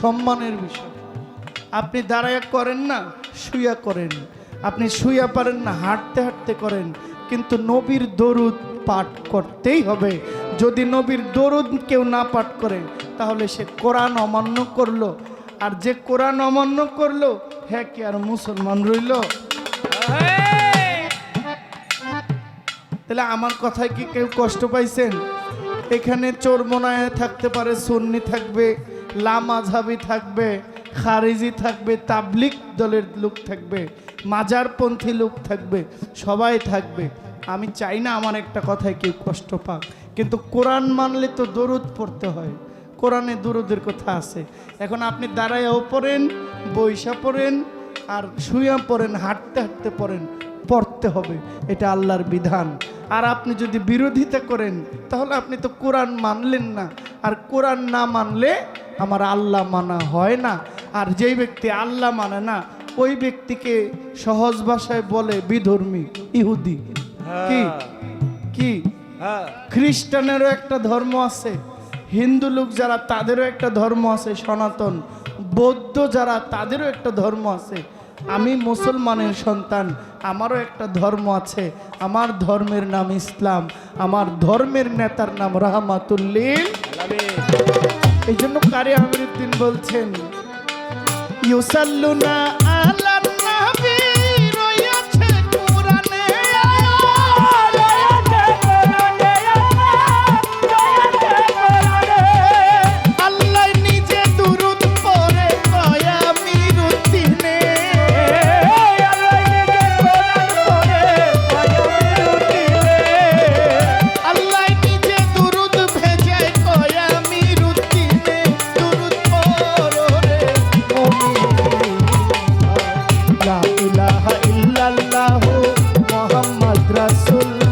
সম্মানের বিষয়। আপনি দাঁড়ায়া করেন না, শুয়া করেন। আপনি শুয়া পারেন না, হাঁটতে হাঁটতে করেন। কিন্তু নবীর দরুদ পাঠ করতেই হবে। যদি নবীর দরুদ কেউ না পাঠ করে, তাহলে সে কোরআন অমান্য করল। আর যে কোরআন অমান্য করল হ্যাঁ কি আর মুসলমান রইল? তাহলে আমার কথায় কি কেউ কষ্ট পাইছেন? এখানে চোরমোনায় থাকতে পারে, সুন্নি থাকবে। লামাঝাবি থাকবে, খারিজি থাকবে তাবলিক দলের লোক থাকবে, মাজারপন্থী লোক থাকবে, সবাই থাকবে। আমি চাই না আমার একটা কথায় কেউ কষ্ট পাক, কিন্তু কোরআন মানলে তো দরুদ পড়তে হয়। কোরআনে দরুদের কথা আছে। এখন আপনি দাঁড়াইয়াও পড়েন বৈশা পড়েন, আর শুয়া পড়েন, হাঁটতে হাঁটতে পড়েন, পড়তে হবে, এটা আল্লাহর বিধান। আর আপনি যদি বিরোধিতা করেন, তাহলে আপনি তো কোরআন মানলেন না। আর কোরআন না মানলে আমার আল্লাহ মানা হয় না। আর যেই ব্যক্তি আল্লাহ মানে না ওই ব্যক্তিকে সহজ ভাষায় বলে বিধর্মী ইহুদি। কি? কি? হ্যাঁ। খ্রিস্টানেরও একটা ধর্ম আছে হিন্দু লোক যারা তাদেরও একটা ধর্ম আছে সনাতন। বৌদ্ধ যারা তাদেরও একটা ধর্ম আছে। আমি মুসলমানের সন্তান আমারও একটা ধর্ম আছে। আমার ধর্মের নাম ইসলাম আমার ধর্মের নেতার নাম রহমাতুল্লিল এই জন্য কারি আমিরুদ্দিন বলছেন ইউসাল্লুনা solo